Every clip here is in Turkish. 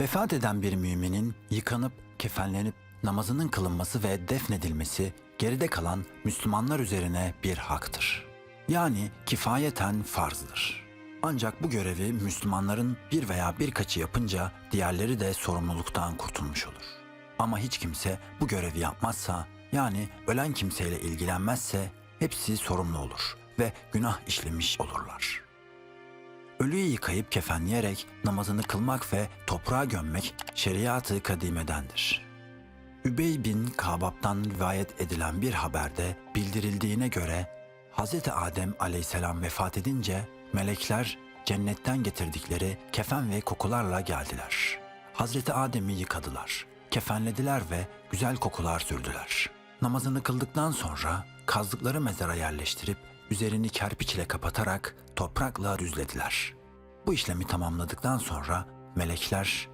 Vefat eden bir müminin yıkanıp, kefenlenip namazının kılınması ve defnedilmesi geride kalan Müslümanlar üzerine bir haktır. Yani kifayeten farzdır. Ancak bu görevi Müslümanların bir veya birkaçı yapınca diğerleri de sorumluluktan kurtulmuş olur. Ama hiç kimse bu görevi yapmazsa, yani ölen kimseyle ilgilenmezse hepsi sorumlu olur ve günah işlemiş olurlar. Ölüyü yıkayıp kefenleyerek namazını kılmak ve toprağa gömmek şeriatı kadimedendir. Übey bin Kabab'dan rivayet edilen bir haberde bildirildiğine göre Hz. Adem aleyhisselam vefat edince melekler cennetten getirdikleri kefen ve kokularla geldiler. Hazreti Adem'i yıkadılar, kefenlediler ve güzel kokular sürdüler. Namazını kıldıktan sonra kazdıkları mezara yerleştirip üzerini kerpiç ile kapatarak toprakla düzlediler. Bu işlemi tamamladıktan sonra melekler,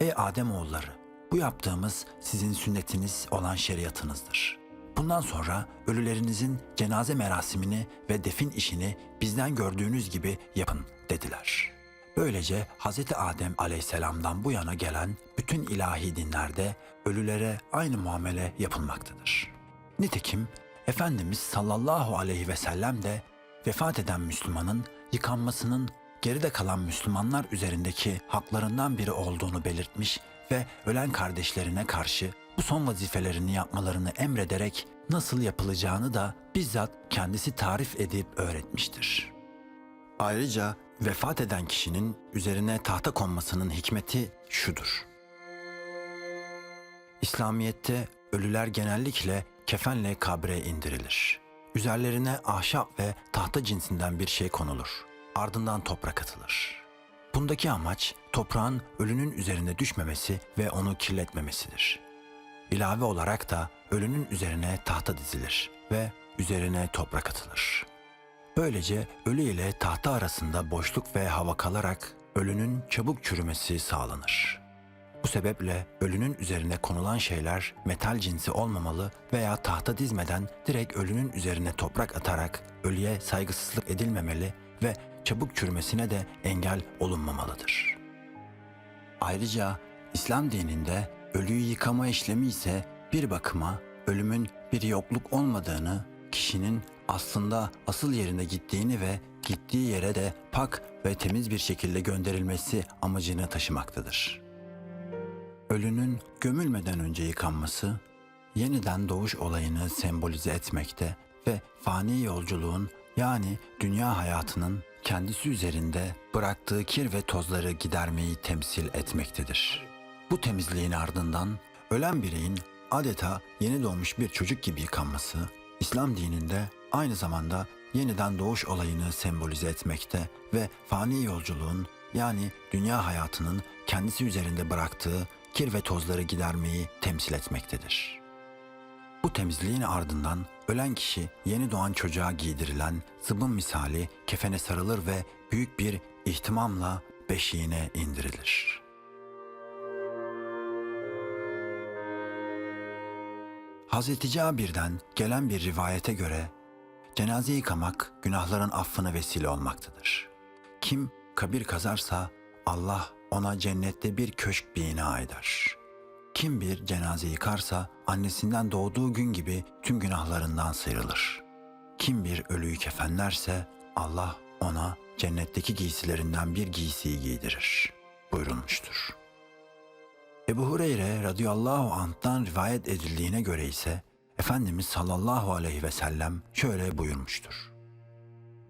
Ey Adem oğulları, bu yaptığımız sizin sünnetiniz olan şeriatınızdır. Bundan sonra ölülerinizin cenaze merasimini ve defin işini bizden gördüğünüz gibi yapın dediler. Böylece Hz. Adem aleyhisselamdan bu yana gelen bütün ilahi dinlerde ölülere aynı muamele yapılmaktadır. Nitekim Efendimiz sallallahu aleyhi ve sellem de vefat eden Müslümanın yıkanmasının geride kalan Müslümanlar üzerindeki haklarından biri olduğunu belirtmiş ve ölen kardeşlerine karşı bu son vazifelerini yapmalarını emrederek nasıl yapılacağını da bizzat kendisi tarif edip öğretmiştir. Ayrıca vefat eden kişinin üzerine tahta konmasının hikmeti şudur. İslamiyet'te ölüler genellikle kefenle kabre indirilir. Üzerlerine ahşap ve tahta cinsinden bir şey konulur. Ardından toprak atılır. Bundaki amaç toprağın ölünün üzerine düşmemesi ve onu kirletmemesidir. İlave olarak da ölünün üzerine tahta dizilir ve üzerine toprak atılır. Böylece ölü ile tahta arasında boşluk ve hava kalarak ölünün çabuk çürümesi sağlanır. Bu sebeple ölünün üzerine konulan şeyler metal cinsi olmamalı veya tahta dizmeden direkt ölünün üzerine toprak atarak ölüye saygısızlık edilmemeli ve çabuk çürümesine de engel olunmamalıdır. Ayrıca İslam dininde ölüyü yıkama işlemi ise bir bakıma ölümün bir yokluk olmadığını, kişinin aslında asıl yerine gittiğini ve gittiği yere de pak ve temiz bir şekilde gönderilmesi amacını taşımaktadır. Ölünün gömülmeden önce yıkanması, yeniden doğuş olayını sembolize etmekte ve fani yolculuğun yani dünya hayatının kendisi üzerinde bıraktığı kir ve tozları gidermeyi temsil etmektedir. Bu temizliğin ardından ölen bireyin adeta yeni doğmuş bir çocuk gibi yıkanması, İslam dininde aynı zamanda yeniden doğuş olayını sembolize etmekte ve fani yolculuğun yani dünya hayatının kendisi üzerinde bıraktığı kir ve tozları gidermeyi temsil etmektedir. Bu temizliğin ardından ölen kişi yeni doğan çocuğa giydirilen zıbın misali kefene sarılır ve büyük bir ihtimamla beşiğine indirilir. Hazreti Cabir'den gelen bir rivayete göre cenaze yıkamak günahların affına vesile olmaktadır. Kim kabir kazarsa Allah ona cennette bir köşk bina eder. Kim bir cenaze yıkarsa annesinden doğduğu gün gibi tüm günahlarından sıyrılır. Kim bir ölüyü kefenlerse Allah ona cennetteki giysilerinden bir giysiyi giydirir buyurulmuştur. Ebu Hureyre radıyallahu anh'tan rivayet edildiğine göre ise Efendimiz sallallahu aleyhi ve sellem şöyle buyurmuştur.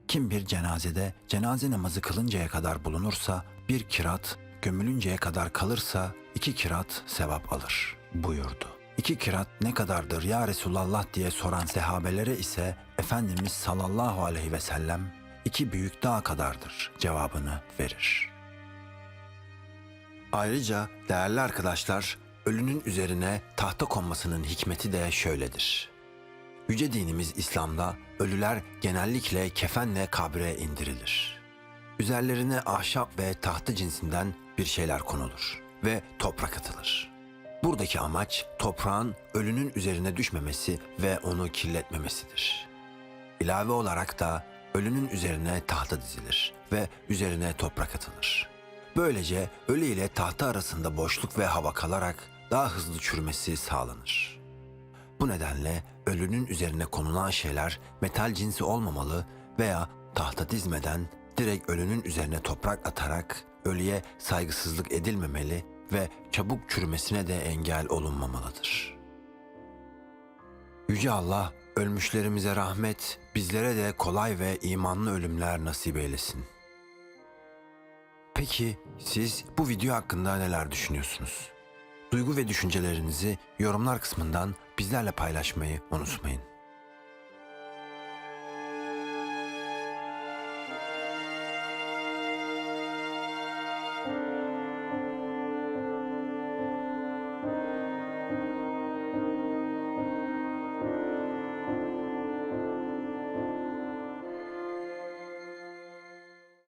Kim bir cenazede cenaze namazı kılıncaya kadar bulunursa bir kirat, gömülünceye kadar kalırsa iki kirat sevap alır buyurdu. İki kirat ne kadardır ya Resulallah diye soran sahabelere ise Efendimiz sallallahu aleyhi ve sellem iki büyük dağ kadardır cevabını verir. Ayrıca değerli arkadaşlar, ölünün üzerine tahta konmasının hikmeti de şöyledir. Yüce dinimiz İslam'da ölüler genellikle kefenle kabre indirilir. Üzerlerine ahşap ve tahta cinsinden bir şeyler konulur ve toprak atılır. Buradaki amaç toprağın ölünün üzerine düşmemesi ve onu kirletmemesidir. İlave olarak da ölünün üzerine tahta dizilir ve üzerine toprak atılır. Böylece ölü ile tahta arasında boşluk ve hava kalarak daha hızlı çürümesi sağlanır. Bu nedenle ölünün üzerine konulan şeyler metal cinsi olmamalı veya tahta dizmeden direkt ölünün üzerine toprak atarak ölüye saygısızlık edilmemeli ve çabuk çürümesine de engel olunmamalıdır. Yüce Allah ölmüşlerimize rahmet, bizlere de kolay ve imanlı ölümler nasip eylesin. Peki siz bu video hakkında neler düşünüyorsunuz? Duygu ve düşüncelerinizi yorumlar kısmından bizlerle paylaşmayı unutmayın.